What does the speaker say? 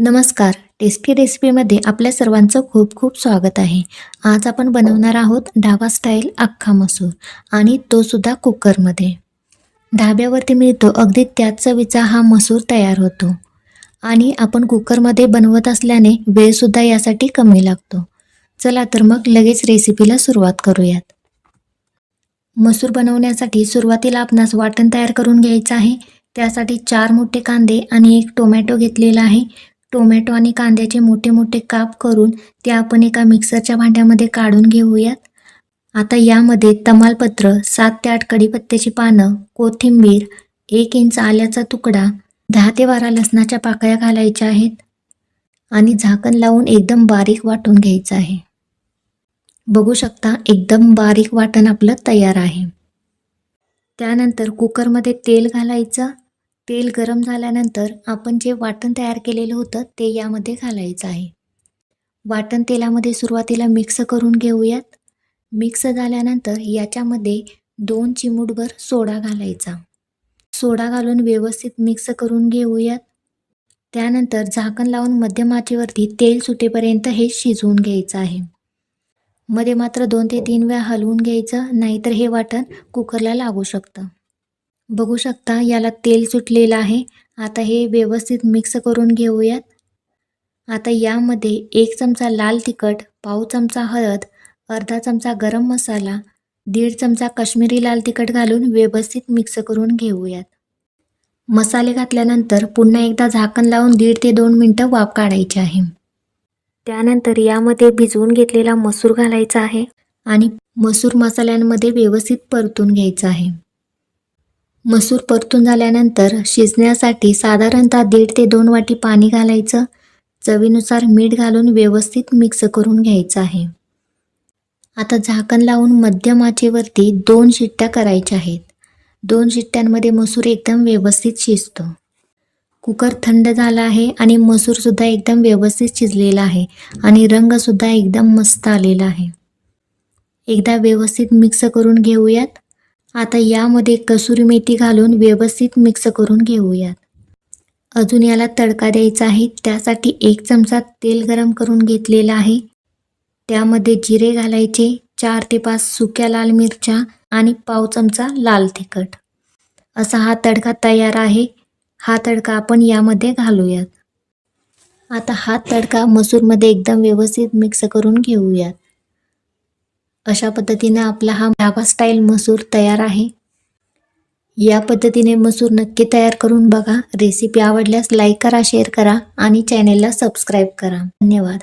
नमस्कार. टेस्टी रेसिपीमध्ये आपल्या सर्वांचं खूप खूप स्वागत आहे. आज आपण बनवणार आहोत ढाबा स्टाईल अख्खा मसूर आणि तो सुद्धा कुकरमध्ये. ढाब्यावरती मिळतो अगदी त्याच चवीचा हा मसूर तयार होतो. आणि आपण कुकरमध्ये बनवत असल्याने वेळसुद्धा यासाठी कमी लागतो. चला तर मग लगेच रेसिपीला सुरुवात करूयात. मसूर बनवण्यासाठी सुरुवातीला आपणास वाटण तयार करून घ्यायचं आहे. त्यासाठी चार मोठे कांदे आणि एक टोमॅटो घेतलेला आहे. टोमॅटो आणि कांद्याचे मोठे मोठे काप करून ते आपण एका मिक्सरच्या भांड्यामध्ये काढून घेऊयात. आता यामध्ये तमालपत्र सात ते आठ कढीपत्त्याची पानं कोथिंबीर एक इंच आल्याचा तुकडा दहा ते बारा लसणाच्या पाकळ्या घालायच्या आहेत आणि झाकण लावून एकदम बारीक वाटून घ्यायचं आहे. बघू शकता एकदम बारीक वाटण आपलं तयार आहे. त्यानंतर कुकरमध्ये तेल घालायचं तेल गरम झाल्यानंतर आपण जे वाटण तयार केलेलं होतं ते यामध्ये घालायचं आहे. वाटण तेलामध्ये सुरुवातीला मिक्स करून घेऊयात. मिक्स झाल्यानंतर याच्यामध्ये दोन चिमूटभर सोडा घालायचा. सोडा घालून व्यवस्थित मिक्स करून घेऊयात. त्यानंतर झाकण लावून मध्यम आचेवरती तेल सुटेपर्यंत हे शिजवून घ्यायचं आहे. मध्ये मात्र दोन ते तीन वेळा हलवून घ्यायचं नाहीतर हे वाटण कुकरला लागू शकतं. बघू शकता याला तेल सुटलेलं आहे. आता हे व्यवस्थित मिक्स करून घेऊयात. आता यामध्ये एक चमचा लाल तिखट पाव चमचा हळद अर्धा चमचा गरम मसाला दीड चमचा काश्मीरी लाल तिखट घालून व्यवस्थित मिक्स करून घेऊयात. मसाले घातल्यानंतर पुन्हा एकदा झाकण लावून दीड ते दोन मिनटं वाफ काढायची आहे. त्यानंतर यामध्ये भिजवून घेतलेला मसूर घालायचा आहे आणि मसूर मसाल्यांमध्ये व्यवस्थित परतून घ्यायचं आहे. मसूर परतून झाल्यानंतर शिजण्यासाठी साधारणतः दीड ते दोन वाटी पाणी घालायचं. चवीनुसार मीठ घालून व्यवस्थित मिक्स करून घ्यायचं आहे. आता झाकण लावून मध्यम आचेवरती दोन शिट्ट्या करायच्या आहेत. दोन शिट्ट्यांमध्ये मसूर एकदम व्यवस्थित शिजतो. कुकर थंड झाला आहे आणि मसूरसुद्धा एकदम व्यवस्थित शिजलेला आहे आणि रंगसुद्धा एकदम मस्त आलेला आहे. एकदा व्यवस्थित मिक्स करून घेऊयात. आता यामध्ये कसुरी मेथी घालून व्यवस्थित मिक्स करून घेऊयात. अजून याला तडका द्यायचा आहे. त्यासाठी एक चमचा तेल गरम करून घेतलेला आहे. त्यामध्ये जिरे घालायचे चार ते पाच सुक्या लाल मिरच्या आणि पाव चमचा लाल तिखट. असा हा तडका तयार आहे. हा तडका आपण यामध्ये घालूयात. आता हा तडका मसूरमध्ये एकदम व्यवस्थित मिक्स करून घेऊयात. अशा पद्धतीने आपला हा ढाबा स्टाईल मसूर तयार आहे. या पद्धतीने मसूर नक्की तयार करून बघा. रेसिपी आवडल्यास लाईक करा शेअर करा आणि चॅनेलला सबस्क्राईब करा. धन्यवाद.